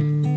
you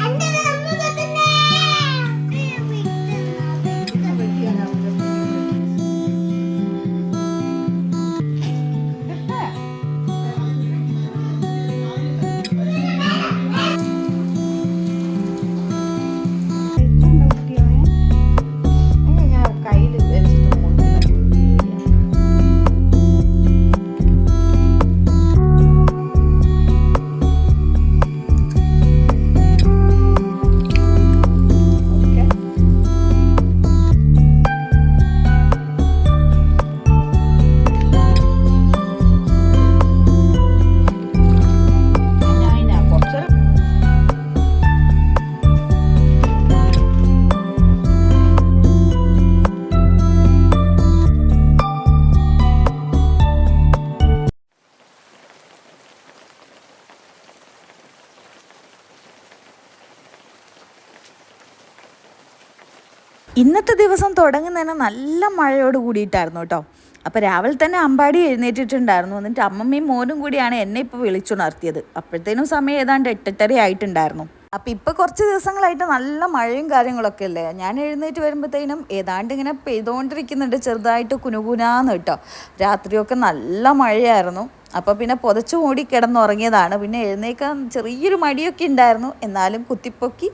ഇന്നത്തെ ദിവസം തുടങ്ങുന്നതന്നെ നല്ല മഴയോട് കൂടിയിട്ടായിരുന്നു കേട്ടോ. അപ്പോൾ രാവിലെ തന്നെ അമ്പാടി എഴുന്നേറ്റിട്ടുണ്ടായിരുന്നു. എന്നിട്ട് അമ്മമ്മയും മോനും കൂടിയാണ് എന്നെ ഇപ്പോൾ വിളിച്ചുണർത്തിയത്. അപ്പോഴത്തേനും സമയം ഏതാണ്ട് എട്ടെട്ടര ആയിട്ടുണ്ടായിരുന്നു. അപ്പം ഇപ്പം കുറച്ച് ദിവസങ്ങളായിട്ട് നല്ല മഴയും കാര്യങ്ങളൊക്കെ അല്ലേ? ഞാൻ എഴുന്നേറ്റ് വരുമ്പോഴത്തേനും ഏതാണ്ട് ഇങ്ങനെ പെയ്തുകൊണ്ടിരിക്കുന്നുണ്ട് ചെറുതായിട്ട് കുനുകുനാന്ന് കേട്ടോ. രാത്രിയൊക്കെ നല്ല മഴയായിരുന്നു. അപ്പോൾ പിന്നെ പുതച്ചു മൂടി കിടന്നുറങ്ങിയതാണ്. പിന്നെ എഴുന്നേക്കാൻ ചെറിയൊരു മടിയൊക്കെ ഉണ്ടായിരുന്നു. എന്നാലും കുത്തിപ്പൊക്കി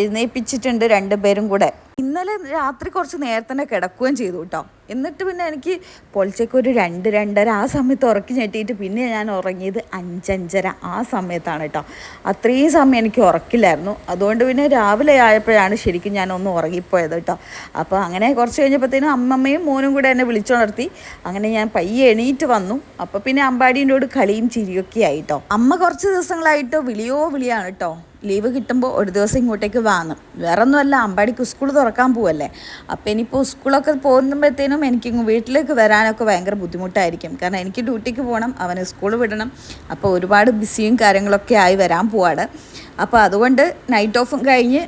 എഴുന്നേൽപ്പിച്ചിട്ടുണ്ട് രണ്ടുപേരും കൂടെ. ഇന്നലെ രാത്രി കുറച്ച് നേരത്തെ തന്നെ കിടക്കുകയും ചെയ്തു കേട്ടോ. എന്നിട്ട് പിന്നെ എനിക്ക് പൊളിച്ചേക്ക് ഒരു രണ്ട് രണ്ടര ആ സമയത്ത് ഉറക്കി ഞെട്ടിയിട്ട് പിന്നെ ഞാൻ ഉറങ്ങിയത് അഞ്ചഞ്ചര ആ സമയത്താണ് കേട്ടോ. അത്രയും സമയം എനിക്ക് ഉറക്കില്ലായിരുന്നു. അതുകൊണ്ട് പിന്നെ രാവിലെ ആയപ്പോഴാണ് ശരിക്കും ഞാൻ ഒന്ന് ഉറങ്ങിപ്പോയത് കേട്ടോ. അപ്പോൾ അങ്ങനെ കുറച്ച് കഴിഞ്ഞപ്പോഴത്തേനും അമ്മമ്മയും മോനും കൂടെ എന്നെ വിളിച്ചുണർത്തി. അങ്ങനെ ഞാൻ പയ്യെ എണീറ്റ് വന്നു. അപ്പോൾ പിന്നെ അമ്പാടീന്റെ കളിയും ചിരിയൊക്കെ ആയിട്ടോ അമ്മ കുറച്ച് ദിവസങ്ങളായിട്ടോ വിളിയോ വിളിയാണ് കേട്ടോ. ലീവ് കിട്ടുമ്പോൾ ഒരു ദിവസം ഇങ്ങോട്ടേക്ക് വാങ്ങും. വേറെ ഒന്നുമല്ല അമ്പാടിക്ക് സ്കൂൾ തുറക്കാൻ പോവല്ലേ. അപ്പോൾ ഇനിയിപ്പോൾ സ്കൂളൊക്കെ പോകുമ്പോഴത്തേനും എനിക്ക് വീട്ടിലേക്ക് വരാനൊക്കെ ഭയങ്കര ബുദ്ധിമുട്ടായിരിക്കും. കാരണം എനിക്ക് ഡ്യൂട്ടിക്ക് പോകണം അവന് സ്കൂൾ വിടണം. അപ്പോൾ ഒരുപാട് ബിസിയും കാര്യങ്ങളൊക്കെ ആയി വരാൻ പോവാണ്. അപ്പോൾ അതുകൊണ്ട് നൈറ്റ് ഓഫും കഴിഞ്ഞ്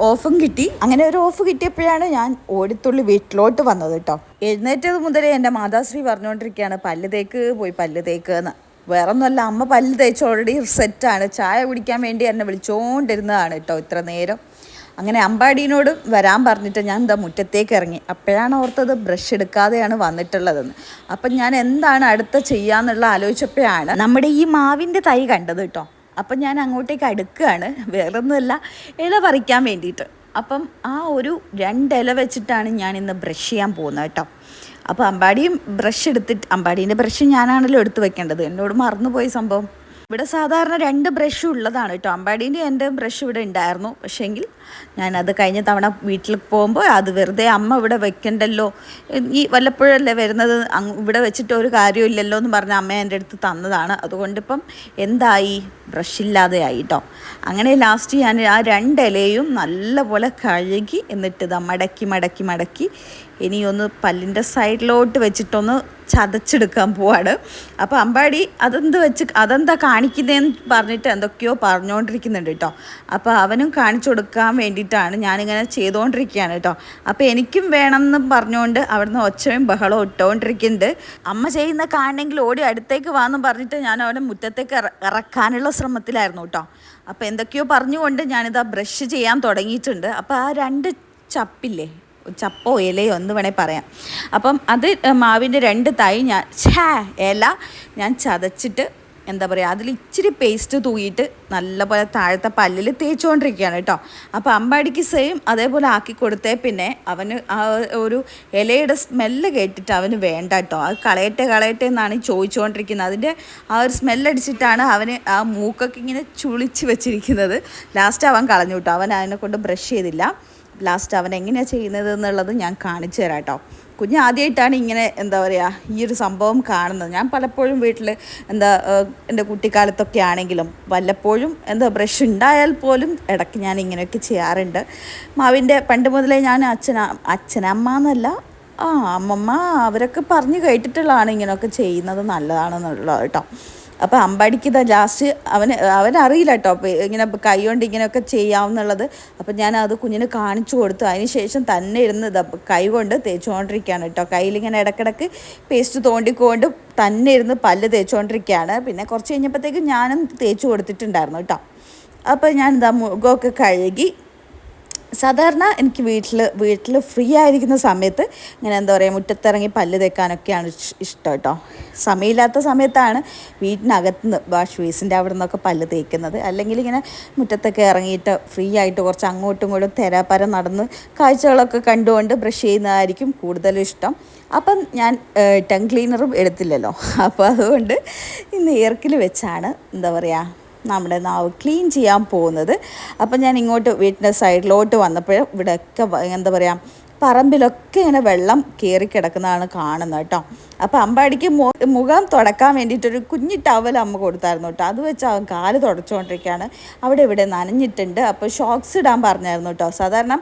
ഓഫും കിട്ടി. അങ്ങനെ ഒരു ഓഫ് കിട്ടിയപ്പോഴാണ് ഞാൻ ഓടിത്തുള്ളി വീട്ടിലോട്ട് വന്നത് കേട്ടോ. എഴുന്നേറ്റത് മുതലേ എന്റെ മാതാശ്രീ പറഞ്ഞുകൊണ്ടിരിക്കുകയാണ് പല്ല് തേക്ക് പോയി പല്ല് തേക്ക് എന്ന്. വേറെ ഒന്നുമല്ല അമ്മ പല്ല് തേച്ച് ഓൾറെഡി സെറ്റാണ് ചായ കുടിക്കാൻ വേണ്ടി എന്നെ വിളിച്ചോണ്ടിരുന്നതാണ് കേട്ടോ ഇത്ര നേരം. അങ്ങനെ അമ്പാടീനോട് വരാൻ പറഞ്ഞിട്ട് ഞാൻ എന്താ മുറ്റത്തേക്ക് ഇറങ്ങി. അപ്പോഴാണ് ഓർത്തത് ബ്രഷ് എടുക്കാതെയാണ് വന്നിട്ടുള്ളതെന്ന്. അപ്പം ഞാൻ എന്താണ് അടുത്ത ചെയ്യാന്നുള്ള ആലോചിച്ചപ്പോഴാണ് നമ്മുടെ ഈ മാവിന്റെ തൈ കണ്ടത് കേട്ടോ. അപ്പം ഞാൻ അങ്ങോട്ടേക്ക് അടുക്കുകയാണ്. വേറൊന്നുമല്ല ഇല പറിക്കാൻ വേണ്ടിയിട്ട്. അപ്പം ആ ഒരു രണ്ടില വെച്ചിട്ടാണ് ഞാൻ ഇന്ന് ബ്രഷ് ചെയ്യാൻ പോകുന്നത് കേട്ടോ. അപ്പോൾ അമ്പാടിയും ബ്രഷ് എടുത്തിട്ട് അമ്പാടീന്റെ ബ്രഷ് ഞാനാണല്ലോ എടുത്ത് വെക്കേണ്ടത്. എന്നോട് മറന്നുപോയി സംഭവം. ഇവിടെ സാധാരണ രണ്ട് ബ്രഷ് ഉള്ളതാണ് കേട്ടോ. അമ്പാടീന്റെ എന്റെ ബ്രഷ് ഇവിടെ ഉണ്ടായിരുന്നു. പക്ഷേങ്കിൽ ഞാനത് കഴിഞ്ഞ തവണ വീട്ടിൽ പോകുമ്പോൾ അത് വെറുതെ അമ്മ ഇവിടെ വെക്കണ്ടല്ലോ. ഈ വല്ലപ്പോഴല്ലേ വരുന്നത്? ഇവിടെ വെച്ചിട്ട് ഒരു കാര്യമില്ലല്ലോ എന്ന് പറഞ്ഞ അമ്മ എന്റെ അടുത്ത് തന്നതാണ്. അതുകൊണ്ടിപ്പം എന്തായി? ബ്രഷ് ഇല്ലാതെ ആയി കേട്ടോ. അങ്ങനെ ലാസ്റ്റ് ഞാൻ ആ രണ്ടിലയും നല്ലപോലെ കഴുകി എന്നിട്ട് ഇതാ മടക്കി മടക്കി മടക്കി ഇനിയൊന്ന് പല്ലിന്റെ സൈഡിലോട്ട് വെച്ചിട്ടൊന്ന് ചതച്ചെടുക്കാൻ പോവാണ്. അപ്പോൾ അമ്പാടി അതെന്ത് വെച്ച് അതെന്താ കാണിക്കുന്നതെന്ന് പറഞ്ഞിട്ട് എന്തൊക്കെയോ പറഞ്ഞുകൊണ്ടിരിക്കുന്നുണ്ട് കേട്ടോ അപ്പോൾ അവനും കാണിച്ചു കൊടുക്കാൻ വേണ്ടിയിട്ടാണ് ഞാനിങ്ങനെ ചെയ്തുകൊണ്ടിരിക്കുകയാണ് കേട്ടോ അപ്പോൾ എനിക്കും വേണമെന്ന് പറഞ്ഞുകൊണ്ട് അവിടുന്ന് ഒച്ചയും ബഹളവും ഇട്ടുകൊണ്ടിരിക്കുന്നുണ്ട് അമ്മ ചെയ്യുന്ന കാണെങ്കിൽ ഓടി അടുത്തേക്ക് വാന്ന് പറഞ്ഞിട്ട് ഞാൻ അവനെ മുറ്റത്തേക്ക് ഇറക്കാനുള്ള ശ്രമത്തിലായിരുന്നു കേട്ടോ അപ്പോൾ എന്തൊക്കെയോ പറഞ്ഞുകൊണ്ട് ഞാനിതാ ബ്രഷ് ചെയ്യാൻ തുടങ്ങിയിട്ടുണ്ട്. അപ്പോൾ ആ രണ്ട് ചപ്പില്ലേ? ചപ്പോ ഇലയോ എന്ന് വേണേൽ പറയാം. അപ്പം അത് മാവിന്റെ രണ്ട് തൈ ഞാൻ ഛേ ഇല ഞാൻ ചതച്ചിട്ട് എന്താ പറയുക അതിൽ ഇച്ചിരി പേസ്റ്റ് തൂക്കിയിട്ട് നല്ലപോലെ താഴത്തെ പല്ലിൽ തേച്ചുകൊണ്ടിരിക്കുകയാണ് കേട്ടോ. അപ്പോൾ അമ്പാടിക്ക് സെയിം അതേപോലെ ആക്കി കൊടുത്തേ പിന്നെ അവന് ആ ഒരു ഇലയുടെ സ്മെല്ല് കേട്ടിട്ട് അവന് വേണ്ട കേട്ടോ. അത് കളയട്ടെ കളയട്ടെ എന്നാണ് ചോദിച്ചുകൊണ്ടിരിക്കുന്നത്. അതിന്റെ ആ ഒരു സ്മെല്ലടിച്ചിട്ടാണ് അവന് ആ മൂക്കൊക്കെ ഇങ്ങനെ ചുളിച്ച് വെച്ചിരിക്കുന്നത്. ലാസ്റ്റ് അവൻ കളഞ്ഞു കേട്ടോ. അവൻ അതിനെ കൊണ്ട് ബ്രഷ് ചെയ്തില്ല. ലാസ്റ്റ് അവൻ എങ്ങനെയാണ് ചെയ്യുന്നത് എന്നുള്ളത് ഞാൻ കാണിച്ചു തരാം കേട്ടോ. കുഞ്ഞ് ആദ്യമായിട്ടാണ് ഇങ്ങനെ എന്താ പറയുക ഈ ഒരു സംഭവം കാണുന്നത്. ഞാൻ പലപ്പോഴും വീട്ടിൽ എന്താ എന്റെ കുട്ടിക്കാലത്തൊക്കെ ആണെങ്കിലും വല്ലപ്പോഴും എന്താ ബ്രഷ് ഉണ്ടായാൽ പോലും ഇടയ്ക്ക് ഞാൻ ഇങ്ങനെയൊക്കെ ചെയ്യാറുണ്ട്. മാവിന്റെ പണ്ട് മുതലേ ഞാൻ അച്ഛന അച്ഛനമ്മ എന്നല്ല ആ അമ്മമ്മ അവരൊക്കെ പറഞ്ഞു കേട്ടിട്ടുള്ളതാണ് ഇങ്ങനെയൊക്കെ ചെയ്യുന്നത് നല്ലതാണെന്നുള്ളത് കേട്ടോ. അപ്പോൾ അമ്പാടിക്ക് ഇതാ ലാസ്റ്റ് അവന് അവനറിയില്ല കേട്ടോ അപ്പോൾ ഇങ്ങനെ കൈ കൊണ്ട് ഇങ്ങനെയൊക്കെ ചെയ്യാവുന്നുള്ളത്. അപ്പോൾ ഞാൻ അത് കുഞ്ഞിന് കാണിച്ചു കൊടുത്തു. അതിന് ശേഷം തന്നെ ഇരുന്ന് ഇത് കൈ കൊണ്ട് തേച്ചുകൊണ്ടിരിക്കുകയാണ് കേട്ടോ കയ്യിലിങ്ങനെ ഇടക്കിടക്ക് പേസ്റ്റ് തോണ്ടിക്കൊണ്ട് തന്നെ ഇരുന്ന് പല്ല് തേച്ചുകൊണ്ടിരിക്കുകയാണ്. പിന്നെ കുറച്ച് കഴിഞ്ഞപ്പോഴത്തേക്കും ഞാനും തേച്ച് കൊടുത്തിട്ടുണ്ടായിരുന്നു കേട്ടോ അപ്പോൾ ഞാൻ ഇതാ മുഖമൊക്കെ കഴുകി സാധാരണ എനിക്ക് വീട്ടിൽ വീട്ടിൽ ഫ്രീ ആയിരിക്കുന്ന സമയത്ത് ഇങ്ങനെ എന്താ പറയുക മുറ്റത്തിറങ്ങി പല്ല് തേക്കാനൊക്കെയാണ് ഇഷ്- ഇഷ്ടം കേട്ടോ സമയമില്ലാത്ത സമയത്താണ് വീട്ടിനകത്ത് വാഷ് ബേസിന്റെ അവിടെ നിന്നൊക്കെ പല്ല് തേക്കുന്നത്. അല്ലെങ്കിൽ ഇങ്ങനെ മുറ്റത്തൊക്കെ ഇറങ്ങിയിട്ട് ഫ്രീ ആയിട്ട് കുറച്ച് അങ്ങോട്ടും ഇങ്ങോട്ടും തെരാപ്പരം നടന്ന് കാഴ്ചകളൊക്കെ കണ്ടുകൊണ്ട് ബ്രഷ് ചെയ്യുന്നതായിരിക്കും കൂടുതലും ഇഷ്ടം. അപ്പം ഞാൻ ടങ് ക്ലീനറും എടുത്തില്ലല്ലോ. അപ്പോൾ അതുകൊണ്ട് ഇന്ന് ഇയർക്കിൽ വെച്ചാണ് എന്താ പറയുക നമ്മുടെ നാവ് ക്ലീൻ ചെയ്യാൻ പോകുന്നത്. അപ്പം ഞാൻ ഇങ്ങോട്ട് വീട്ടിന്റെ സൈഡിലോട്ട് വന്നപ്പോൾ ഇവിടെയൊക്കെ എന്താ പറയുക പറമ്പിലൊക്കെ ഇങ്ങനെ വെള്ളം കയറി കിടക്കുന്നതാണ് കാണുന്നത് കേട്ടോ. അപ്പോൾ അമ്പാടിക്ക് മുഖം തുടക്കാൻ വേണ്ടിയിട്ടൊരു കുഞ്ഞി ടവൽ അമ്മ കൊടുത്തായിരുന്നു കേട്ടോ. അത് വെച്ച് അവൻ കാൽ തുടച്ചുകൊണ്ടിരിക്കുകയാണ്. അവിടെ ഇവിടെ നനഞ്ഞിട്ടുണ്ട്. അപ്പോൾ ഷോക്സ് ഇടാൻ പറഞ്ഞായിരുന്നു കേട്ടോ. സാധാരണ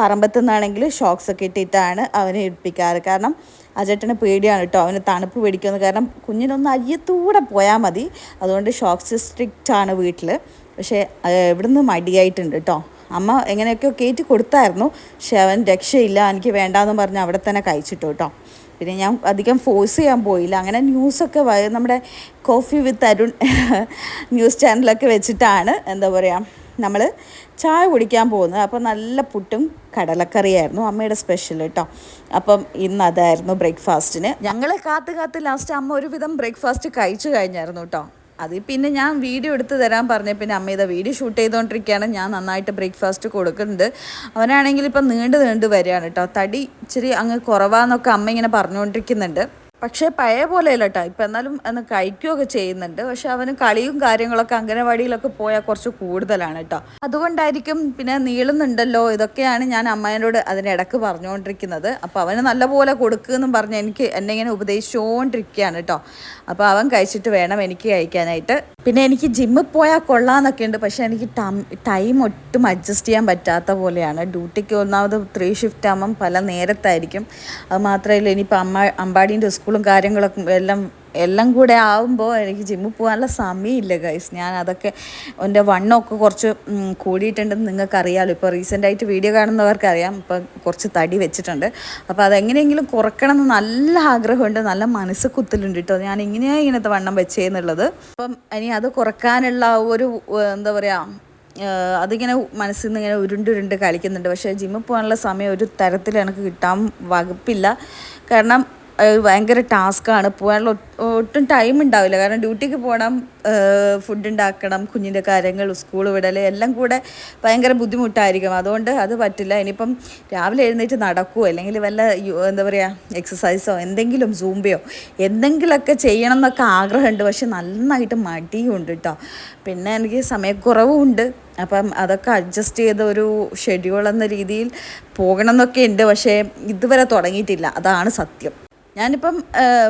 പറമ്പത്തു നിന്നാണെങ്കിൽ ഷോക്സ് ഒക്കെ ഇട്ടിട്ടാണ് അവനെ ഇടിപ്പിക്കാറ്. കാരണം ആ പേടിയാണ് കേട്ടോ. അവന് തണുപ്പ് പേടിക്കുന്നത് കാരണം കുഞ്ഞിനൊന്ന് അയ്യത്തൂടെ പോയാൽ മതി. അതുകൊണ്ട് ഷോക്സ് സ്ട്രിക്റ്റ് ആണ് വീട്ടിൽ പക്ഷേ ഇവിടുന്ന് മടിയായിട്ടുണ്ട് കേട്ടോ. അമ്മ എങ്ങനെയൊക്കെയോ കയറ്റി കൊടുത്തായിരുന്നു. പക്ഷെ അവൻ രക്ഷയില്ല. എനിക്ക് വേണ്ടാന്ന് പറഞ്ഞ് അവിടെ തന്നെ കഴിച്ചിട്ടു കേട്ടോ. പിന്നെ ഞാൻ അധികം ഫോഴ്സ് ചെയ്യാൻ പോയില്ല. അങ്ങനെ ന്യൂസൊക്കെ നമ്മുടെ കോഫി വിത്ത് അരുൺ ന്യൂസ് ചാനലൊക്കെ വെച്ചിട്ടാണ് എന്താ പറയുക നമ്മൾ ചായ കുടിക്കാൻ പോകുന്നത്. അപ്പോൾ നല്ല പുട്ടും കടലക്കറിയായിരുന്നു അമ്മയുടെ സ്പെഷ്യൽ കേട്ടോ അപ്പം ഇന്ന് അതായിരുന്നു ബ്രേക്ക്ഫാസ്റ്റിന് ഞങ്ങളെ കാത്ത് കാത്ത് ലാസ്റ്റ് അമ്മ ഒരുവിധം ബ്രേക്ക്ഫാസ്റ്റ് കഴിച്ചു കഴിഞ്ഞായിരുന്നു കേട്ടോ അതിൽ പിന്നെ ഞാൻ വീഡിയോ എടുത്ത് തരാൻ പറഞ്ഞ പിന്നെ അമ്മ ഇതാ വീഡിയോ ഷൂട്ട് ചെയ്തുകൊണ്ടിരിക്കുകയാണ് ഞാൻ നന്നായിട്ട് ബ്രേക്ക്ഫാസ്റ്റ് കൊടുക്കുന്നുണ്ട്. അവനാണെങ്കിൽ ഇപ്പം നീണ്ട് നീണ്ട് വരികയാണ് കേട്ടോ തടി ഇച്ചിരി അങ്ങ് കുറവാന്നൊക്കെ അമ്മ ഇങ്ങനെ പറഞ്ഞുകൊണ്ടിരിക്കുന്നുണ്ട് പക്ഷേ പഴയ പോലെയല്ല കേട്ടോ ഇപ്പം എന്നാലും അന്ന് കഴിക്കുകയൊക്കെ ചെയ്യുന്നുണ്ട്. പക്ഷെ അവന് കളിയും കാര്യങ്ങളൊക്കെ അംഗനവാടിയിലൊക്കെ പോയാൽ കുറച്ച് കൂടുതലാണ് കേട്ടോ അതുകൊണ്ടായിരിക്കും പിന്നെ നീളുന്നുണ്ടല്ലോ ഇതൊക്കെയാണ് ഞാൻ അമ്മേനോട് അതിനിടക്ക് പറഞ്ഞുകൊണ്ടിരിക്കുന്നത് അപ്പോൾ അവന് നല്ലപോലെ കൊടുക്കുമെന്നും പറഞ്ഞ് എനിക്ക് എന്നെ ഇങ്ങനെ ഉപദേശിച്ചുകൊണ്ടിരിക്കുകയാണ് കേട്ടോ അപ്പോൾ അവൻ കഴിച്ചിട്ട് വേണം എനിക്ക് കഴിക്കാനായിട്ട്. പിന്നെ എനിക്ക് ജിമ്മിൽ പോയാൽ കൊള്ളാമെന്നൊക്കെ ഉണ്ട് പക്ഷേ എനിക്ക് ടൈം ഒട്ടും അഡ്ജസ്റ്റ് ചെയ്യാൻ പറ്റാത്ത പോലെയാണ്. ഡ്യൂട്ടിക്ക് ഒന്നാമത് ത്രീ ഷിഫ്റ്റ് ആകുമ്പം പല നേരത്തായിരിക്കും. അത് മാത്രമല്ല ഇനിയിപ്പോൾ അമ്മ അമ്പാടീന്റെ സ്കൂളും കാര്യങ്ങളൊക്കെ എല്ലാം എല്ലാം കൂടെ ആകുമ്പോൾ എനിക്ക് ജിമ്മിൽ പോകാനുള്ള സമയമില്ല ഗൈസ് ഞാൻ അതൊക്കെ എന്റെ വണ്ണമൊക്കെ കുറച്ച് കൂടിയിട്ടുണ്ടെന്ന് നിങ്ങൾക്ക് അറിയാമല്ലോ ഇപ്പോൾ റീസെന്റായിട്ട് വീഡിയോ കാണുന്നവർക്കറിയാം. ഇപ്പം കുറച്ച് തടി വെച്ചിട്ടുണ്ട്. അപ്പോൾ അതെങ്ങനെയെങ്കിലും കുറക്കണം എന്ന് നല്ല ആഗ്രഹമുണ്ട്. നല്ല മനസ്സ് കുത്തലുണ്ട് കേട്ടോ. ഞാൻ ഇങ്ങനെയാണ് ഇങ്ങനത്തെ വണ്ണം വെച്ചേന്നുള്ളത്. അപ്പം ഇനി അത് കുറക്കാനുള്ള ഒരു എന്താ പറയുക അതിങ്ങനെ മനസ്സിൽ നിന്ന് ഇങ്ങനെ ഉരുണ്ടുരുണ്ട് കളിക്കുന്നുണ്ട്. പക്ഷേ ജിമ്മിൽ പോകാനുള്ള സമയം ഒരു തരത്തിൽ എനിക്ക് കിട്ടാൻ വകുപ്പില്ല. കാരണം ഭയങ്കര ടാസ്ക്കാണ് പോകാനുള്ള ഒട്ടും ടൈം ഉണ്ടാവില്ല. കാരണം ഡ്യൂട്ടിക്ക് പോകണം ഫുഡ് ഉണ്ടാക്കണം കുഞ്ഞിന്റെ കാര്യങ്ങൾ സ്കൂൾ വിടൽ എല്ലാം കൂടെ ഭയങ്കര ബുദ്ധിമുട്ടായിരിക്കും. അതുകൊണ്ട് അത് പറ്റില്ല. ഇനിയിപ്പം രാവിലെ എഴുന്നേറ്റ് നടക്കുമോ അല്ലെങ്കിൽ വല്ല എന്താ പറയുക എക്സസൈസോ എന്തെങ്കിലും സൂമ്പയോ എന്തെങ്കിലുമൊക്കെ ചെയ്യണം എന്നൊക്കെ ആഗ്രഹമുണ്ട്. പക്ഷെ നന്നായിട്ട് മടിയുണ്ട് കേട്ടോ പിന്നെ എനിക്ക് സമയക്കുറവും ഉണ്ട് അപ്പം അതൊക്കെ അഡ്ജസ്റ്റ് ചെയ്ത ഒരു ഷെഡ്യൂൾ എന്ന രീതിയിൽ പോകണം എന്നൊക്കെ ഉണ്ട്. പക്ഷേ ഇതുവരെ തുടങ്ങിയിട്ടില്ല. അതാണ് സത്യം. ഞാനിപ്പം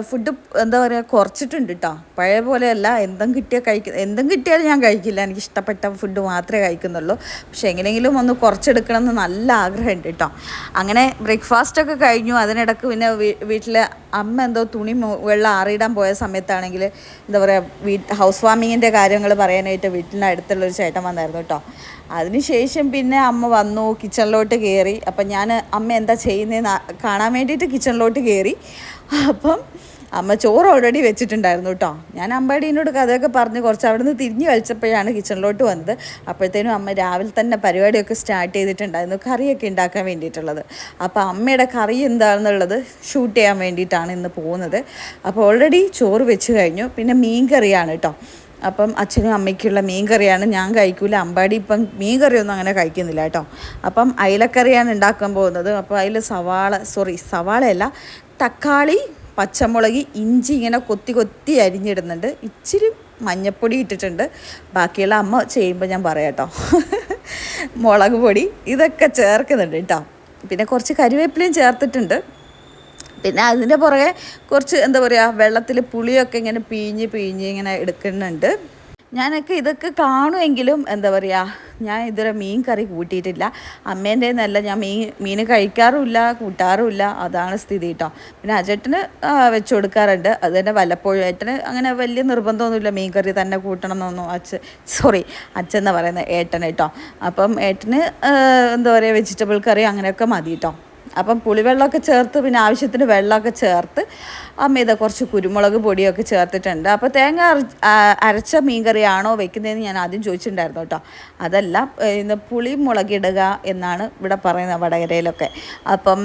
ഫുഡ് എന്താ പറയുക കുറച്ചിട്ടുണ്ട് കേട്ടോ പഴയ പോലെയല്ല. എന്തും കിട്ടിയാൽ കഴിക്ക എന്തും കിട്ടിയാലും ഞാൻ കഴിക്കില്ല. എനിക്ക് ഇഷ്ടപ്പെട്ട ഫുഡ് മാത്രമേ കഴിക്കുന്നുള്ളൂ. പക്ഷേ എങ്ങനെയെങ്കിലും ഒന്ന് കുറച്ചെടുക്കണം എന്ന് നല്ല ആഗ്രഹമുണ്ട് കേട്ടോ അങ്ങനെ ബ്രേക്ക്ഫാസ്റ്റൊക്കെ കഴിഞ്ഞു. അതിനിടക്ക് പിന്നെ വീട്ടിൽ അമ്മ എന്തോ തുണി വെള്ളം ആറിയിടാൻ പോയ സമയത്താണെങ്കിൽ എന്താ പറയുക വീട്ട് ഹൗസ് വാമിങ്ങിന്റെ കാര്യങ്ങൾ പറയാനായിട്ട് വീട്ടിന്റെ അടുത്തുള്ള ഒരു ചേട്ടൻ വന്നായിരുന്നു കേട്ടോ അതിനുശേഷം പിന്നെ അമ്മ വന്നു കിച്ചണിലോട്ട് കയറി അപ്പം ഞാൻ അമ്മ എന്താ ചെയ്യുന്നതെന്ന് കാണാൻ വേണ്ടിയിട്ട് കിച്ചണിലോട്ട് കയറി അപ്പം അമ്മ ചോറ് ഓൾറെഡി വെച്ചിട്ടുണ്ടായിരുന്നു കേട്ടോ ഞാൻ അമ്പാടീനോട് കഥയൊക്കെ പറഞ്ഞ് കുറച്ച് അവിടെ നിന്ന് തിരിഞ്ഞ് വലിച്ചപ്പോഴാണ് കിച്ചണിലോട്ട് വന്നത്. അപ്പോഴത്തേനും അമ്മ രാവിലെ തന്നെ പരിപാടിയൊക്കെ സ്റ്റാർട്ട് ചെയ്തിട്ടുണ്ടായിരുന്നു കറിയൊക്കെ ഉണ്ടാക്കാൻ വേണ്ടിയിട്ടുള്ളത്. അപ്പോൾ അമ്മയുടെ കറി എന്താണെന്നുള്ളത് ഷൂട്ട് ചെയ്യാൻ വേണ്ടിയിട്ടാണ് ഇന്ന് പോകുന്നത്. അപ്പോൾ ഓൾറെഡി ചോറ് വെച്ച് കഴിഞ്ഞു പിന്നെ മീൻ കറിയാണ് കേട്ടോ അപ്പം അച്ഛനും അമ്മയ്ക്കുള്ള മീൻ കറിയാണ് ഞാൻ കഴിക്കൂല. അമ്പാടി ഇപ്പം മീൻ കറിയൊന്നും അങ്ങനെ കഴിക്കുന്നില്ല കേട്ടോ അപ്പം അയിലക്കറിയാണ് ഉണ്ടാക്കാൻ പോകുന്നത്. അപ്പോൾ അതിൽ സവാള സോറി സവാളയല്ല തക്കാളി പച്ചമുളക് ഇഞ്ചി ഇങ്ങനെ കൊത്തി കൊത്തി അരിഞ്ഞിടുന്നുണ്ട്. ഇച്ചിരി മഞ്ഞപ്പൊടി ഇട്ടിട്ടുണ്ട്. ബാക്കിയുള്ള അമ്മ ചെയ്യുമ്പോൾ ഞാൻ പറയാം കേട്ടോ. മുളക് പൊടി ഇതൊക്കെ ചേർക്കുന്നുണ്ട് കേട്ടോ. പിന്നെ കുറച്ച് കരിവേപ്പിലയും ചേർത്തിട്ടുണ്ട്. പിന്നെ അതിന്റെ പുറകെ കുറച്ച് എന്താ പറയുക വെള്ളത്തിൽ പുളിയൊക്കെ ഇങ്ങനെ പിഴിഞ്ഞ് പിഴിഞ്ഞ് ഇങ്ങനെ എടുക്കുന്നുണ്ട്. ഞാനൊക്കെ ഇതൊക്കെ കാണുമെങ്കിലും എന്താ പറയുക ഞാൻ ഇതുവരെ മീൻ കറി കൂട്ടിയിട്ടില്ല. അമ്മേന്റെ നല്ല ഞാൻ മീൻ മീൻ കഴിക്കാറുമില്ല കൂട്ടാറുമില്ല. അതാണ് സ്ഥിതി കേട്ടോ പിന്നെ അജേട്ടന് വെച്ച് കൊടുക്കാറുണ്ട്. അത് തന്നെ വല്ലപ്പോഴും. ഏട്ടന് അങ്ങനെ വലിയ നിർബന്ധമൊന്നുമില്ല മീൻ കറി തന്നെ കൂട്ടണം എന്നൊന്നും. അച്ഛൻ സോറി അച്ഛൻ പറയുന്നത് ഏട്ടൻ കേട്ടോ അപ്പം ഏട്ടന് എന്താ പറയുക വെജിറ്റബിൾ കറി അങ്ങനെയൊക്കെ മതി കേട്ടോ അപ്പം പുളിവെള്ളമൊക്കെ ചേർത്ത് പിന്നെ ആവശ്യത്തിന് വെള്ളമൊക്കെ ചേർത്ത് അമ്മ കുറച്ച് കുരുമുളക് പൊടിയൊക്കെ ചേർത്തിട്ടുണ്ട്. അപ്പോൾ തേങ്ങ അരച്ച മീൻകറിയാണോ വെക്കുന്നതെന്ന് ഞാൻ ആദ്യം ചോദിച്ചിട്ടുണ്ടായിരുന്നു കേട്ടോ. അതല്ല ഇന്ന് പുളി മുളകിടുക എന്നാണ് ഇവിടെ പറയുന്നത് വടകരയിലൊക്കെ. അപ്പം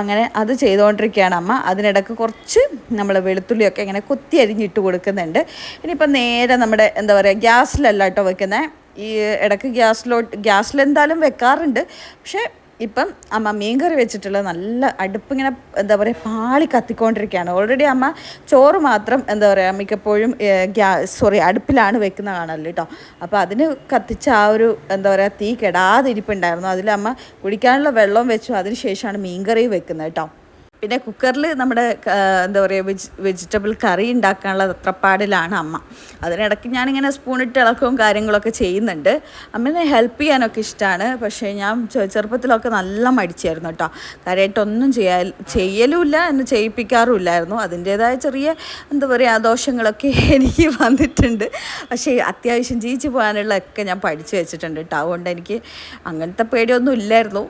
അങ്ങനെ അത് ചെയ്തുകൊണ്ടിരിക്കുകയാണ് അമ്മ. അതിനിടയ്ക്ക് കുറച്ച് നമ്മൾ വെളുത്തുള്ളിയൊക്കെ ഇങ്ങനെ കൊത്തി അരിഞ്ഞിട്ട് കൊടുക്കുന്നുണ്ട്. ഇനിയിപ്പം നേരെ നമ്മുടെ എന്താ പറയുക ഗ്യാസിലല്ല കേട്ടോ വെക്കുന്നത്. ഈ ഇടയ്ക്ക് ഗ്യാസിലോട്ട് ഗ്യാസിൽ എന്തായാലും വെക്കാറുണ്ട്. പക്ഷേ ഇപ്പം അമ്മ മീൻ കറി വെച്ചിട്ടുള്ള നല്ല അടുപ്പിങ്ങനെ എന്താ പറയുക പാളി കത്തിക്കൊണ്ടിരിക്കുകയാണ്. ഓൾറെഡി അമ്മ ചോറ് മാത്രം എന്താ പറയുക മിക്കപ്പോഴും ഗ്യാ സോറി അടുപ്പിലാണ് വെക്കുന്ന കാണല്ലോ കേട്ടോ അപ്പോൾ അതിന് കത്തിച്ച ആ ഒരു എന്താ പറയുക തീ കെടാതെ ഇരിപ്പുണ്ടായിരുന്നു അതിൽ അമ്മ കുടിക്കാനുള്ള വെള്ളവും വെച്ചു. അതിന് ശേഷമാണ് മീൻകറി വെക്കുന്നത് കേട്ടോ പിന്നെ കുക്കറിൽ നമ്മുടെ എന്താ പറയുക വെജ് വെജിറ്റബിൾ കറി ഉണ്ടാക്കാനുള്ള തത്രപ്പാടിലാണ് അമ്മ. അതിനിടയ്ക്ക് ഞാനിങ്ങനെ സ്പൂണിട്ട് ഇളക്കവും കാര്യങ്ങളൊക്കെ ചെയ്യുന്നുണ്ട്. അമ്മനെ ഹെൽപ്പ് ചെയ്യാനൊക്കെ ഇഷ്ടമാണ് പക്ഷേ ഞാൻ ചെറുപ്പത്തിലൊക്കെ നല്ല മടിച്ചായിരുന്നു കേട്ടോ കാര്യമായിട്ടൊന്നും ചെയ്യാ ചെയ്യലുമില്ല എന്നെ ചെയ്യിപ്പിക്കാറുമില്ലായിരുന്നു അതിന്റേതായ ചെറിയ എന്താ പറയുക ദോഷങ്ങളൊക്കെ എനിക്ക് വന്നിട്ടുണ്ട്. പക്ഷേ അത്യാവശ്യം ജീവിച്ചു പോകാനുള്ളതൊക്കെ ഞാൻ പഠിച്ചു വെച്ചിട്ടുണ്ട് കേട്ടോ അതുകൊണ്ട് എനിക്ക് അങ്ങനത്തെ പേടിയൊന്നും ഇല്ലായിരുന്നു.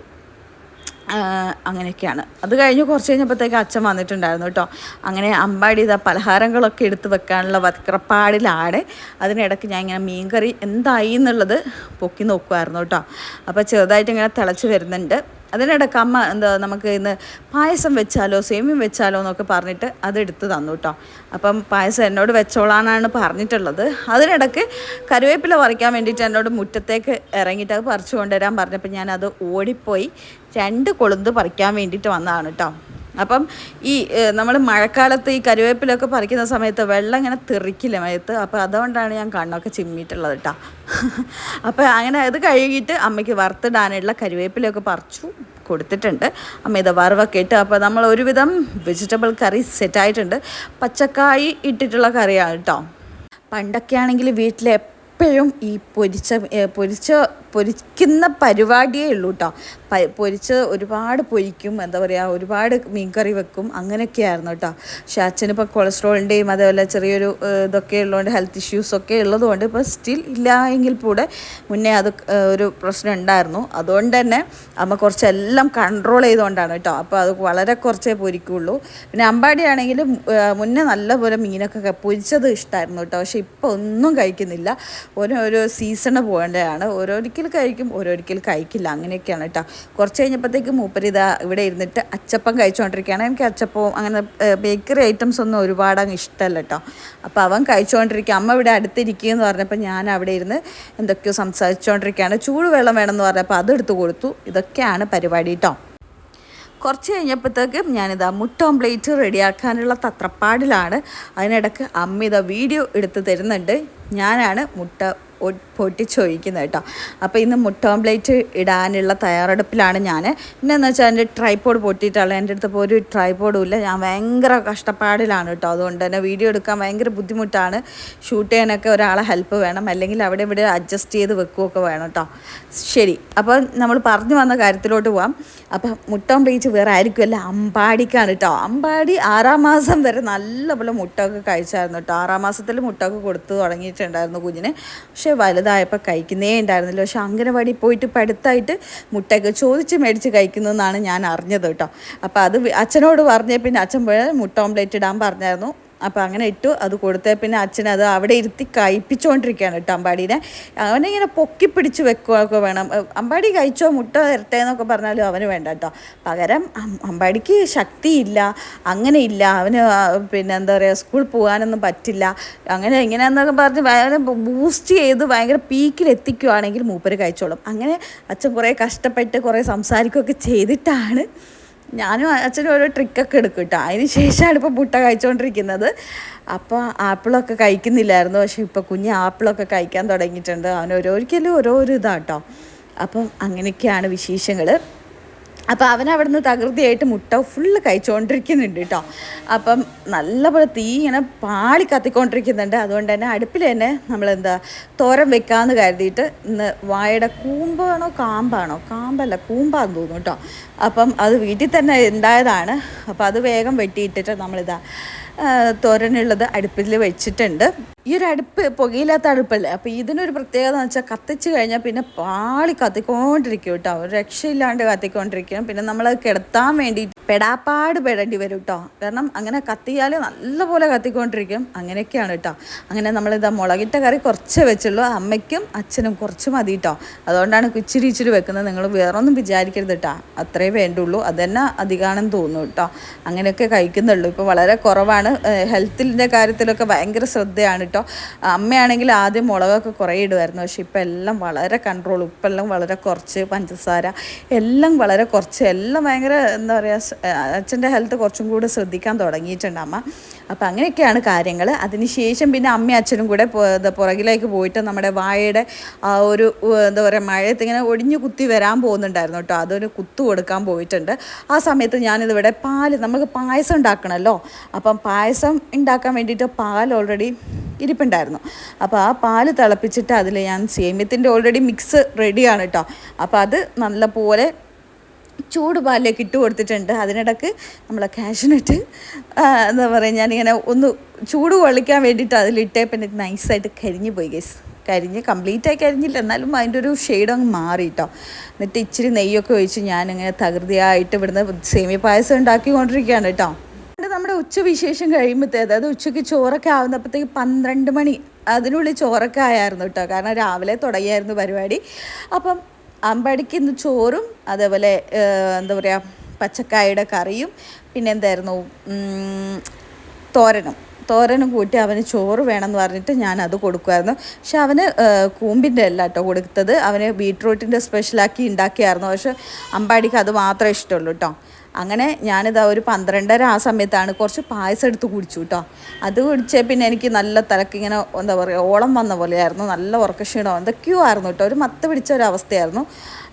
അങ്ങനെയൊക്കെയാണ്. അത് കഴിഞ്ഞ് കുറച്ച് കഴിഞ്ഞപ്പോഴത്തേക്ക് അച്ഛൻ വന്നിട്ടുണ്ടായിരുന്നു കേട്ടോ. അങ്ങനെ അമ്പാടി ഇതാ പലഹാരങ്ങളൊക്കെ എടുത്ത് വെക്കാനുള്ള വക്രപ്പാടിലാണ്. അതിനിടയ്ക്ക് ഞാൻ ഇങ്ങനെ മീൻകറി എന്തായി എന്നുള്ളത് പൊക്കി നോക്കുമായിരുന്നു കേട്ടോ. അപ്പോൾ ചെറുതായിട്ട് ഇങ്ങനെ തിളച്ച് വരുന്നുണ്ട്. അതിനിടയ്ക്ക് അമ്മ എന്താ നമുക്ക് ഇന്ന് പായസം വെച്ചാലോ സേമിയം വെച്ചാലോ എന്നൊക്കെ പറഞ്ഞിട്ട് അതെടുത്ത് തന്നു കേട്ടോ. അപ്പം പായസം എന്നോട് വെച്ചോളാനാണ് പറഞ്ഞിട്ടുള്ളത്. അതിനിടയ്ക്ക് കരുവേപ്പില പറിക്കാൻ വേണ്ടിയിട്ട് എന്നോട് മുറ്റത്തേക്ക് ഇറങ്ങിയിട്ട് അത് പറിച്ചു കൊണ്ടുവരാൻ പറഞ്ഞപ്പോൾ ഞാനത് ഓടിപ്പോയി രണ്ട് കൊളുന്ത് പറിക്കാൻ വേണ്ടിയിട്ട് വന്നതാണ് കേട്ടോ. അപ്പം ഈ നമ്മൾ മഴക്കാലത്ത് ഈ കരുവേപ്പിലൊക്കെ പറിക്കുന്ന സമയത്ത് വെള്ളം ഇങ്ങനെ തെറിക്കില്ല മയത്ത് അപ്പോൾ അതുകൊണ്ടാണ് ഞാൻ കണ്ണൊക്കെ ചിമ്മിയിട്ടുള്ളത് കേട്ടോ അപ്പോൾ അങ്ങനെ അത് കഴുകിയിട്ട് അമ്മയ്ക്ക് വറുത്തിടാനുള്ള കരുവേപ്പിലൊക്കെ പറിച്ചു കൊടുത്തിട്ടുണ്ട്. അമ്മ ഇത് വറവൊക്കെ ഇട്ട് അപ്പോൾ നമ്മൾ ഒരുവിധം വെജിറ്റബിൾ കറി സെറ്റായിട്ടുണ്ട് പച്ചക്കായി ഇട്ടിട്ടുള്ള കറിയാണ് കേട്ടോ പണ്ടൊക്കെ ആണെങ്കിൽ വീട്ടിൽ എപ്പോഴും ഈ പൊരിച്ച പൊരിച്ച പൊരിക്കുന്ന പരിപാടിയേ ഉള്ളൂ കേട്ടോ പൊരിച്ച് ഒരുപാട് പൊരിക്കും എന്താ പറയുക ഒരുപാട് മീൻകറി വെക്കും അങ്ങനെയൊക്കെയായിരുന്നു കേട്ടോ പക്ഷെ അച്ഛനിപ്പോൾ കൊളസ്ട്രോളിന്റെയും അതേപോലെ ചെറിയൊരു ഇതൊക്കെ ഉള്ളതുകൊണ്ട് ഹെൽത്ത് ഇഷ്യൂസൊക്കെ ഉള്ളതുകൊണ്ട് ഇപ്പോൾ സ്റ്റിൽ ഇല്ല എങ്കിൽ കൂടെ മുന്നേ അത് ഒരു പ്രശ്നം ഉണ്ടായിരുന്നു. അതുകൊണ്ട് തന്നെ അമ്മ കുറച്ചെല്ലാം കൺട്രോൾ ചെയ്തുകൊണ്ടാണ് കേട്ടോ അപ്പോൾ അത് വളരെ കുറച്ചേ പൊരിക്കുള്ളൂ. പിന്നെ അമ്പാടിയാണെങ്കിൽ മുന്നേ നല്ലപോലെ മീനൊക്കെ പൊരിച്ചത് ഇഷ്ടമായിരുന്നു കേട്ടോ പക്ഷെ ഇപ്പോൾ ഒന്നും കഴിക്കുന്നില്ല. ഓരോ സീസണ് പോകേണ്ടതാണ്. കഴിക്കും ഓരോരിക്കൽ കഴിക്കില്ല. അങ്ങനെയൊക്കെയാണ് കേട്ടോ. കുറച്ച് കഴിഞ്ഞപ്പോഴത്തേക്ക് മൂപ്പരിതാ ഇവിടെ ഇരുന്നിട്ട് അച്ചപ്പം കഴിച്ചുകൊണ്ടിരിക്കുകയാണ് എനിക്ക് അച്ചപ്പവും അങ്ങനെ ബേക്കറി ഐറ്റംസ് ഒന്നും ഒരുപാട് അങ്ങ് ഇഷ്ടമല്ല കേട്ടോ. അപ്പോൾ അവൻ കഴിച്ചുകൊണ്ടിരിക്കുക അമ്മ ഇവിടെ അടുത്തിരിക്കുക എന്ന് പറഞ്ഞപ്പോൾ ഞാൻ അവിടെ ഇരുന്ന് എന്തൊക്കെയോ സംസാരിച്ചുകൊണ്ടിരിക്കുകയാണ് ചൂടുവെള്ളം വേണമെന്ന് പറഞ്ഞപ്പോൾ അതെടുത്ത് കൊടുത്തു. ഇതൊക്കെയാണ് പരിപാടി കേട്ടോ. കുറച്ച് കഴിഞ്ഞപ്പോഴത്തേക്കും ഞാനിതാ മുട്ട ഓംപ്ലേറ്റ് റെഡിയാക്കാനുള്ള തത്രപ്പാടിലാണ്. അതിനിടയ്ക്ക് അമ്മ ഇതാ വീഡിയോ എടുത്ത് തരുന്നുണ്ട്. ഞാനാണ് മുട്ട പൊട്ടിച്ചൊഴിക്കുന്നത് കേട്ടോ. അപ്പോൾ ഇന്ന് മുട്ട ഓംപ്ലേറ്റ് ഇടാനുള്ള തയ്യാറെടുപ്പിലാണ് ഞാൻ. പിന്നെ എന്ന് വെച്ചാൽ എന്റെ ട്രൈപ്പോഡ് പൊട്ടിയിട്ടുള്ള എന്റെ അടുത്ത് ഒരു ട്രൈപ്പോഡും ഇല്ല. ഞാൻ ഭയങ്കര കഷ്ടപ്പാടിലാണ് കേട്ടോ. അതുകൊണ്ട് തന്നെ വീഡിയോ എടുക്കാൻ ഭയങ്കര ബുദ്ധിമുട്ടാണ്. ഷൂട്ട് ചെയ്യാനൊക്കെ ഒരാളെ ഹെൽപ്പ് വേണം. അല്ലെങ്കിൽ അവിടെ ഇവിടെ അഡ്ജസ്റ്റ് ചെയ്ത് വെക്കുകയൊക്കെ വേണം കേട്ടോ. ശരി. അപ്പോൾ നമ്മൾ പറഞ്ഞു വന്ന കാര്യത്തിലോട്ട് പോവാം. അപ്പം മുട്ടം ഓംപ്ലേറ്റ് വേറെ ആയിരിക്കുമല്ല. അമ്പാടിക്കാണ് കേട്ടോ അമ്പാടി ആറാം മാസം വരെ നല്ലപോലെ മുട്ടൊക്കെ കഴിച്ചായിരുന്നു കേട്ടോ ആറാം മാസത്തിൽ മുട്ടൊക്കെ കൊടുത്തു തുടങ്ങിയിട്ടുണ്ടായിരുന്നു കുഞ്ഞിന്. പക്ഷേ വലുതായപ്പോൾ കഴിക്കുന്നേ ഉണ്ടായിരുന്നില്ല. പക്ഷെ അംഗനവാടി പോയിട്ട് ഇപ്പം അടുത്തായിട്ട് മുട്ടയൊക്കെ ചോദിച്ച് മേടിച്ച് കഴിക്കുന്നതെന്നാണ് ഞാൻ അറിഞ്ഞത് കേട്ടോ അപ്പോൾ അത് അച്ഛനോട് പറഞ്ഞേ പിന്നെ അച്ഛൻ പോയ മുട്ട ഓംപ്ലേറ്റ് ഇടാൻ പറഞ്ഞായിരുന്നു. അപ്പോൾ അങ്ങനെ ഇട്ടു അത് കൊടുത്ത. പിന്നെ അച്ഛൻ അത് അവിടെ ഇരുത്തി കഴിപ്പിച്ചുകൊണ്ടിരിക്കുകയാണ് കേട്ടോ അമ്പാടീനെ. അവനെ ഇങ്ങനെ പൊക്കി പിടിച്ച് വെക്കുകയൊക്കെ വേണം. അമ്പാടി കഴിച്ചോ? മുട്ട തരട്ടെ എന്നൊക്കെ പറഞ്ഞാലും അവന് വേണ്ട കേട്ടോ. പകരം അമ്പാടിക്ക് ശക്തിയില്ല അങ്ങനെ ഇല്ല അവന് പിന്നെ എന്താ പറയുക സ്കൂളിൽ പോകാനൊന്നും പറ്റില്ല. അങ്ങനെ ഇങ്ങനെയെന്നൊക്കെ പറഞ്ഞ് അവനെ ബൂസ്റ്റ് ചെയ്ത് ഭയങ്കര പീക്കിൽ എത്തിക്കുകയാണെങ്കിൽ മൂപ്പര് കഴിച്ചോളും. അങ്ങനെ അച്ഛൻ കുറേ കഷ്ടപ്പെട്ട് കുറേ സംസാരിക്കുകയൊക്കെ ചെയ്തിട്ടാണ് ഞാനും അച്ഛനും ഓരോ ട്രിക്കൊക്കെ എടുക്കും കേട്ടോ അതിന് ശേഷമാണ് ഇപ്പോൾ മുട്ട കഴിച്ചുകൊണ്ടിരിക്കുന്നത് അപ്പോൾ ആപ്പിളൊക്കെ കഴിക്കുന്നില്ലായിരുന്നു. പക്ഷേ ഇപ്പോൾ കുഞ്ഞ് ആപ്പിളൊക്കെ കഴിക്കാൻ തുടങ്ങിയിട്ടുണ്ട്. അവൻ ഓരോരിക്കലും ഓരോ ഒരു ഇതാട്ടോ അപ്പം അങ്ങനെയൊക്കെയാണ് വിശേഷങ്ങൾ അപ്പോൾ അവൻ അവിടെ നിന്ന് തകൃതിയായിട്ട് മുട്ട ഫുള്ള് കഴിച്ചുകൊണ്ടിരിക്കുന്നുണ്ട് കേട്ടോ അപ്പം നല്ലപോലെ തീ ഇങ്ങനെ പാളി കത്തിക്കൊണ്ടിരിക്കുന്നുണ്ട്. അതുകൊണ്ട് തന്നെ അടുപ്പിൽ തന്നെ നമ്മളെന്താ തോരൻ വെക്കാമെന്ന് കരുതിയിട്ട് ഇന്ന് വാഴയുടെ കൂമ്പാണോ കാമ്പാണോ? കാമ്പല്ല കൂമ്പാന്ന് തോന്നുന്നു കേട്ടോ അപ്പം അത് വീട്ടിൽ തന്നെ ഉണ്ടായതാണ് അപ്പോൾ അത് വേഗം വെട്ടിയിട്ടിട്ട് നമ്മളിതാ തോരനുള്ളത് അടുപ്പിൽ വെച്ചിട്ടുണ്ട്. ഈ ഒരു അടുപ്പ് പുകയില്ലാത്ത അടുപ്പല്ലേ? അപ്പോൾ ഇതിനൊരു പ്രത്യേകത എന്ന് വെച്ചാൽ കത്തിച്ച് കഴിഞ്ഞാൽ പിന്നെ പാളി കത്തിക്കൊണ്ടിരിക്കും കേട്ടോ. ഒരു രക്ഷയില്ലാണ്ട് കത്തിക്കൊണ്ടിരിക്കും. പിന്നെ നമ്മൾ കിടത്താൻ വേണ്ടി പെടാപ്പാട് പെടേണ്ടി വരും കേട്ടോ. കാരണം അങ്ങനെ കത്തിയാൽ നല്ലപോലെ കത്തിക്കൊണ്ടിരിക്കും. അങ്ങനെയൊക്കെയാണ് കേട്ടോ. അങ്ങനെ നമ്മളിതാ മുളകിട്ട കറി കുറച്ച് വെച്ചുള്ളൂ. അമ്മയ്ക്കും അച്ഛനും കുറച്ച് മതി കേട്ടോ. അതുകൊണ്ടാണ് ഇച്ചിരി ഇച്ചിരി വെക്കുന്നത്. നിങ്ങൾ വേറൊന്നും വിചാരിക്കരുത് കേട്ടോ. അത്രേ വേണ്ടുള്ളൂ. അതന്നെ അധികമാണെന്ന് തോന്നുന്നു കേട്ടോ. അങ്ങനെയൊക്കെ കഴിക്കുന്നുള്ളൂ. ഇപ്പോൾ വളരെ കുറവാണ്. ഹെൽത്തിന്റെ കാര്യത്തിലൊക്കെ ഭയങ്കര ശ്രദ്ധയാണ് കേട്ടോ. അമ്മയാണെങ്കിൽ ആദ്യം മുളകൊക്കെ കുറേ ഇടുമായിരുന്നു പക്ഷേ ഇപ്പം എല്ലാം വളരെ കൺട്രോൾ ഉപ്പെല്ലാം വളരെ കുറച്ച് പഞ്ചസാര എല്ലാം വളരെ കുറച്ച് എല്ലാം ഭയങ്കര എന്താ പറയുക അച്ഛന്റെ ഹെൽത്ത് കുറച്ചും കൂടി ശ്രദ്ധിക്കാൻ തുടങ്ങിയിട്ടുണ്ട് അമ്മ. അപ്പോൾ അങ്ങനെയൊക്കെയാണ് കാര്യങ്ങൾ അതിനുശേഷം പിന്നെ അമ്മയും അച്ഛനും കൂടെ പുറകിലേക്ക് പോയിട്ട് നമ്മുടെ വാഴയുടെ ആ ഒരു എന്താ പറയുക മഴയത്ത് ഇങ്ങനെ ഒടിഞ്ഞു കുത്തി വരാൻ പോകുന്നുണ്ടായിരുന്നു കേട്ടോ. അതൊരു കുത്തു കൊടുക്കാൻ പോയിട്ടുണ്ട്. ആ സമയത്ത് ഞാനിതിവിടെ പാൽ നമുക്ക് പായസം ഉണ്ടാക്കണമല്ലോ അപ്പം പായസം ഉണ്ടാക്കാൻ വേണ്ടിയിട്ട് പാൽ ഓൾറെഡി ഇരിപ്പുണ്ടായിരുന്നു. അപ്പോൾ ആ പാൽ തിളപ്പിച്ചിട്ട് അതിൽ ഞാൻ സേമ്യത്തിന്റെ ഓൾറെഡി മിക്സ് റെഡിയാണ് കേട്ടോ. അപ്പോൾ അത് നല്ലപോലെ ചൂട് പാലിലേക്ക് ഇട്ട് കൊടുത്തിട്ടുണ്ട്. അതിനിടക്ക് നമ്മളെ കാഷ്നട്ട് എന്താ പറയുക ഞാനിങ്ങനെ ഒന്ന് ചൂട് കൊള്ളിക്കാൻ വേണ്ടിയിട്ട് അതിലിട്ടേ പിന്നെ നൈസായിട്ട് കരിഞ്ഞു പോയി ഗൈസ് കരിഞ്ഞ് കംപ്ലീറ്റ് ആയി കരിഞ്ഞില്ല. എന്നാലും അതിന്റെ ഒരു ഷെയ്ഡ് അങ്ങ് മാറി കേട്ടോ എന്നിട്ട് ഇച്ചിരി നെയ്യൊക്കെ ഒഴിച്ച് ഞാനിങ്ങനെ തകൃതിയായിട്ട് ഇവിടുന്ന് സേമിയ പായസം ഉണ്ടാക്കിക്കൊണ്ടിരിക്കുകയാണ് കേട്ടോ. നമ്മുടെ ഉച്ചവിശേഷം കഴിയുമ്പോഴത്തേ അതായത് ഉച്ചയ്ക്ക് ചോറൊക്കെ ആവുന്നപ്പോഴത്തേക്ക് പന്ത്രണ്ട് മണി അതിനുള്ളിൽ ചോറൊക്കെ ആയായിരുന്നു കേട്ടോ. കാരണം രാവിലെ തുടങ്ങിയായിരുന്നു പരിപാടി. അപ്പം അമ്പടിക്ക് ഇന്ന് ചോറും അതേപോലെ എന്താ പറയുക പച്ചക്കായുടെ കറിയും പിന്നെ എന്തായിരുന്നു തോരനും. തോരനും കൂട്ടി അവന് ചോറ് വേണമെന്ന് പറഞ്ഞിട്ട് ഞാൻ അത് കൊടുക്കുമായിരുന്നു പക്ഷെ അവന് കൂമ്പിന്റെ അല്ല കേട്ടോ കൊടുത്തത്. അവന് ബീട്രൂട്ടിന്റെ സ്പെഷ്യലാക്കി ഉണ്ടാക്കിയായിരുന്നു. പക്ഷെ അമ്പാടിക്ക് അത് മാത്രമേ ഇഷ്ടമുള്ളൂ കേട്ടോ. അങ്ങനെ ഞാനിതാ ഒരു പന്ത്രണ്ടര ആ സമയത്താണ് കുറച്ച് പായസം എടുത്ത് കുടിച്ചു കേട്ടോ അത് കുടിച്ചേ പിന്നെ എനിക്ക് നല്ല തലക്ക് ഇങ്ങനെ എന്താ പറയുക ഓളം വന്ന പോലെയായിരുന്നു. നല്ല ഉറക്കക്ഷീണം. എന്തൊക്കെയോ ആയിരുന്നു കേട്ടോ ഒരു മത്ത് പിടിച്ച ഒരു അവസ്ഥയായിരുന്നു.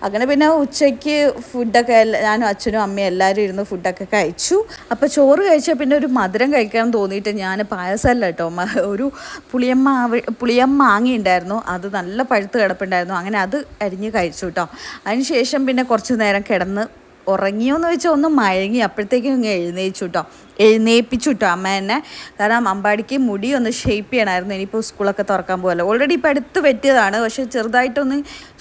അങ്ങനെ പിന്നെ ഉച്ചയ്ക്ക് ഫുഡൊക്കെ ഞാനും അച്ഛനും അമ്മയും എല്ലാവരും ഇരുന്ന് ഫുഡൊക്കെ കഴിച്ചു. അപ്പോൾ ചോറ് കഴിച്ചാൽ പിന്നെ ഒരു മധുരം കഴിക്കാൻ തോന്നിയിട്ട് ഞാൻ പായസമല്ല കേട്ടോ ഒരു പുളിയമ്മ പുളിയമ്മ മാങ്ങയുണ്ടായിരുന്നു. അത് നല്ല പഴുത്ത് കിടപ്പുണ്ടായിരുന്നു. അങ്ങനെ അത് അരിഞ്ഞ് കഴിച്ചു കേട്ടോ അതിന് ശേഷം പിന്നെ കുറച്ച് നേരം കിടന്ന് ഉറങ്ങിയോന്ന് വെച്ചാൽ ഒന്ന് മയങ്ങി. അപ്പോഴത്തേക്കും ഇങ്ങ് എഴുന്നേച്ചു കേട്ടോ എഴുന്നേപ്പിച്ചു കേട്ടോ അമ്മ എന്നെ കാരണം അമ്പാടിക്ക് മുടി ഒന്ന് ഷേപ്പ് ചെയ്യണമായിരുന്നു ഇനിയിപ്പോൾ സ്കൂളൊക്കെ തുറക്കാൻ പോകല്ലോ ഓൾറെഡി ഇപ്പോൾ അടുത്ത് പറ്റിയതാണ് പക്ഷേ ചെറുതായിട്ടൊന്ന്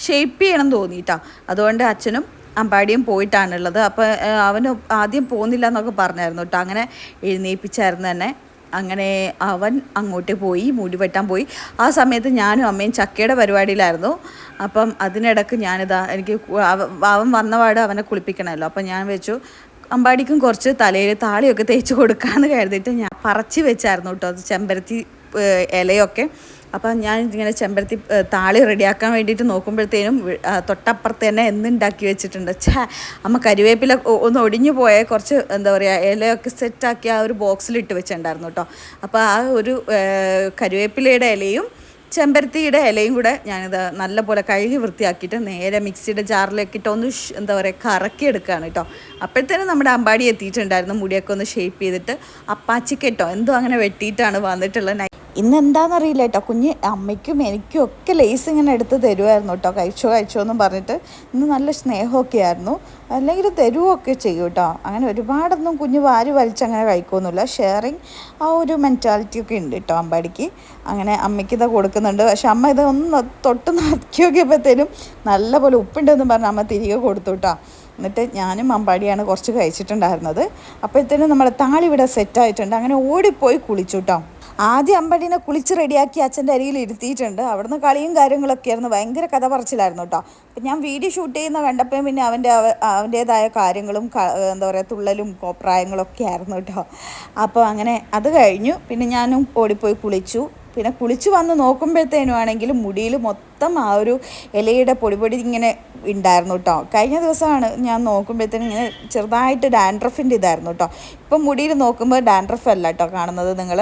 ഷേപ്പ് ചെയ്യണം തോന്നിയിട്ടോ അതുകൊണ്ട് അച്ഛനും അമ്പാടിയും പോയിട്ടാണുള്ളത്. അപ്പോൾ അവന് ആദ്യം പോകുന്നില്ല എന്നൊക്കെ പറഞ്ഞായിരുന്നു കേട്ടോ അങ്ങനെ എഴുന്നേപ്പിച്ചായിരുന്നു തന്നെ. അങ്ങനെ അവൻ അങ്ങോട്ട് പോയി മുടി വെട്ടാൻ പോയി. ആ സമയത്ത് ഞാനും അമ്മയും ചക്കയുടെ പരിപാടിയിലായിരുന്നു. അപ്പം അതിനിടക്ക് ഞാനിതാ എനിക്ക് അവൻ വന്നപാട് അവനെ കുളിപ്പിക്കണമല്ലോ. അപ്പം ഞാൻ വെച്ചു അമ്പാടിക്കും കുറച്ച് തലയിൽ താളിയൊക്കെ തേച്ച് കൊടുക്കാമെന്ന് കരുതിയിട്ട് ഞാൻ പറച്ച് വെച്ചായിരുന്നു കേട്ടോ അത് ചെമ്പരത്തി ഇലയൊക്കെ. അപ്പം ഞാൻ ഇങ്ങനെ ചെമ്പരത്തി താളി റെഡിയാക്കാൻ വേണ്ടിയിട്ട് നോക്കുമ്പോഴത്തേനും തൊട്ടപ്പുറത്ത് തന്നെ എന്തുണ്ടാക്കി വെച്ചിട്ടുണ്ട്. ഛേ അമ്മ കരുവേപ്പില ഒന്ന് ഒടിഞ്ഞു പോയ കുറച്ച് എന്താ പറയുക ഇലയൊക്കെ സെറ്റാക്കി ആ ഒരു ബോക്സിലിട്ട് വെച്ചിട്ടുണ്ടായിരുന്നു കേട്ടോ. അപ്പോൾ ആ ഒരു കരുവേപ്പിലയുടെ ഇലയും ചെമ്പരത്തിയുടെ ഇലയും കൂടെ ഞാനിത് നല്ലപോലെ കഴുകി വൃത്തിയാക്കിയിട്ട് നേരെ മിക്സിയുടെ ജാറിലേക്ക് ഇട്ട് ഒന്ന് എന്താ പറയുക കറക്കി എടുക്കുകയാണ് കേട്ടോ. അപ്പോഴത്തേനും നമ്മുടെ അമ്പാടി എത്തിയിട്ടുണ്ടായിരുന്നു. മുടിയൊക്കെ ഒന്ന് ഷേപ്പ് ചെയ്തിട്ട് അപ്പാച്ചിക്കെട്ടോ എന്തോ അങ്ങനെ വെട്ടിയിട്ടാണ് വന്നിട്ടുള്ളത്. ഇന്ന് എന്താണെന്നറിയില്ല കേട്ടോ കുഞ്ഞ് അമ്മയ്ക്കും എനിക്കും ഒക്കെ ലേസ് ഇങ്ങനെ എടുത്ത് തരുമായിരുന്നു കേട്ടോ കഴിച്ചോ കഴിച്ചോ എന്നും പറഞ്ഞിട്ട് ഇന്ന് നല്ല സ്നേഹമൊക്കെ ആയിരുന്നു. അല്ലെങ്കിൽ തരുമൊക്കെ ചെയ്യും കേട്ടോ അങ്ങനെ ഒരുപാടൊന്നും കുഞ്ഞ് വാരി വലിച്ചങ്ങനെ കഴിക്കുമൊന്നുമില്ല ഷെയറിങ് ആ ഒരു മെന്റാലിറ്റി ഒക്കെ ഉണ്ട് കേട്ടോ അമ്പാടിക്ക്. അങ്ങനെ അമ്മയ്ക്ക് ഇതാ കൊടുക്കുന്നുണ്ട്. പക്ഷെ അമ്മ ഇത് ഒന്ന് തൊട്ട് നോക്കി നല്ലപോലെ ഉപ്പുണ്ടെന്ന് പറഞ്ഞ് അമ്മ തിരികെ കൊടുത്തു കേട്ടോ എന്നിട്ട് ഞാനും അമ്പാടിയാണ് കുറച്ച് കഴിച്ചിട്ടുണ്ടായിരുന്നത്. അപ്പോഴത്തേനും നമ്മുടെ താളിവിടെ സെറ്റായിട്ടുണ്ട് അങ്ങനെ ഓടിപ്പോയി കുളിച്ചു കേട്ടോ ആദ്യം അമ്പടിനെ കുളിച്ച് റെഡിയാക്കി അച്ഛന്റെ അരിയിൽ ഇരുത്തിയിട്ടുണ്ട്. അവിടുന്ന് കളിയും കാര്യങ്ങളൊക്കെ ആയിരുന്നു. ഭയങ്കര കഥ പറച്ചിലായിരുന്നു കേട്ടോ. അപ്പം ഞാൻ വീഡിയോ ഷൂട്ട് ചെയ്യുന്ന കണ്ടപ്പോൾ പിന്നെ അവന്റെ അവന്റേതായ കാര്യങ്ങളും എന്താ പറയുക തുള്ളലും കോപ്രായങ്ങളൊക്കെ ആയിരുന്നു കേട്ടോ. അപ്പോൾ അങ്ങനെ അത് കഴിഞ്ഞു. പിന്നെ ഞാനും ഓടിപ്പോയി കുളിച്ചു. പിന്നെ കുളിച്ച് വന്ന് നോക്കുമ്പോഴത്തേനും ആണെങ്കിലും മുടിയിൽ മൊത്തം ആ ഒരു ഇലയുടെ പൊടിപൊടി ഇങ്ങനെ ഉണ്ടായിരുന്നു കേട്ടോ. കഴിഞ്ഞ ദിവസമാണ് ഞാൻ നോക്കുമ്പോഴത്തേനും ഇങ്ങനെ ചെറുതായിട്ട് ഡാൻഡ്രഫിന്റെ ഇതായിരുന്നു കേട്ടോ. ഇപ്പം മുടിയിൽ നോക്കുമ്പോൾ ഡാൻഡ്രഫ് അല്ല കേട്ടോ കാണുന്നത് നിങ്ങൾ.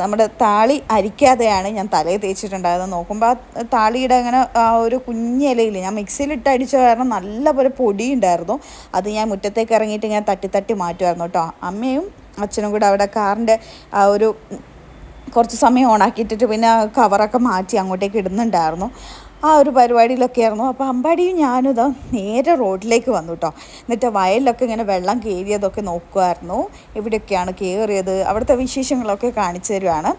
നമ്മുടെ താളി അരിക്കാതെയാണ് ഞാൻ തലയിൽ തേച്ചിട്ടുണ്ടായിരുന്നത്. നോക്കുമ്പോൾ ആ താളിയുടെ അങ്ങനെ ആ ഒരു കുഞ്ഞിലയിൽ ഞാൻ മിക്സിയിൽ ഇട്ട് അടിച്ച കാരണം നല്ലപോലെ പൊടി ഉണ്ടായിരുന്നു. അത് ഞാൻ മുറ്റത്തേക്ക് ഇറങ്ങിയിട്ട് ഞാൻ തട്ടി തട്ടി മാറ്റുമായിരുന്നു കേട്ടോ. അമ്മയും അച്ഛനും കൂടെ അവിടെ കാറിന്റെ ആ ഒരു കുറച്ച് സമയം ഓണാക്കിയിട്ടിട്ട് പിന്നെ കവറൊക്കെ മാറ്റി അങ്ങോട്ടേക്ക് ഇടുന്നുണ്ടായിരുന്നു. ആ ഒരു പരിപാടിയിലൊക്കെ ആയിരുന്നു. അപ്പോൾ അമ്പാടിയും ഞാനും ഇതാ നേരെ റോഡിലേക്ക് വന്നു കേട്ടോ എന്നിട്ട് വയലിലൊക്കെ ഇങ്ങനെ വെള്ളം കയറിയതൊക്കെ നോക്കുമായിരുന്നു ഇവിടെയൊക്കെയാണ് കയറിയത് അവിടുത്തെ വിശേഷങ്ങളൊക്കെ കാണിച്ചു തരുവാണ്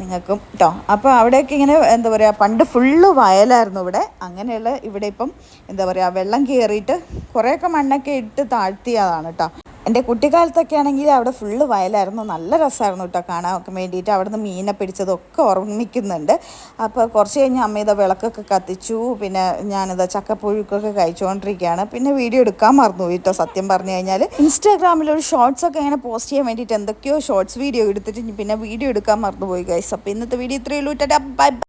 നിങ്ങൾക്കും കേട്ടോ അപ്പോൾ അവിടെയൊക്കെ ഇങ്ങനെ എന്താ പറയുക പണ്ട് ഫുള്ള് വയലായിരുന്നു ഇവിടെ. അങ്ങനെയുള്ള ഇവിടെ ഇപ്പം എന്താ പറയുക വെള്ളം കയറിയിട്ട് കുറേയൊക്കെ മണ്ണൊക്കെ ഇട്ട് താഴ്ത്തിയതാണ് കേട്ടോ എന്റെ കുട്ടിക്കാലത്തൊക്കെ ആണെങ്കിൽ അവിടെ ഫുള്ള് വയലായിരുന്നു. നല്ല രസമായിരുന്നു കേട്ടോ കാണാൻ വേണ്ടിയിട്ട്. അവിടുന്ന് മീനെ പിടിച്ചതൊക്കെ ഓർമ്മിക്കുന്നുണ്ട്. അപ്പോൾ കുറച്ച് കഴിഞ്ഞ് അമ്മ ഇതാ വിളക്കൊക്കെ കത്തിച്ചു. പിന്നെ ഞാനിതാ ചക്കപ്പുഴുക്കൊക്കെ കഴിച്ചുകൊണ്ടിരിക്കുകയാണ്. പിന്നെ വീഡിയോ എടുക്കാൻ മറന്നു കേട്ടോ സത്യം പറഞ്ഞു കഴിഞ്ഞാൽ. ഇൻസ്റ്റാഗ്രാമിൽ ഒരു ഷോർട്സ് ഒക്കെ ഇങ്ങനെ പോസ്റ്റ് ചെയ്യാൻ വേണ്ടിയിട്ട് എന്തൊക്കെയോ ഷോർട്സ് വീഡിയോ എടുത്തിട്ട് പിന്നെ വീഡിയോ എടുക്കാൻ മറന്നുപോയി ഗൈസ് അപ്പോൾ ഇന്നത്തെ വീഡിയോ ഇത്രയേ ഉള്ളൂ. ബൈ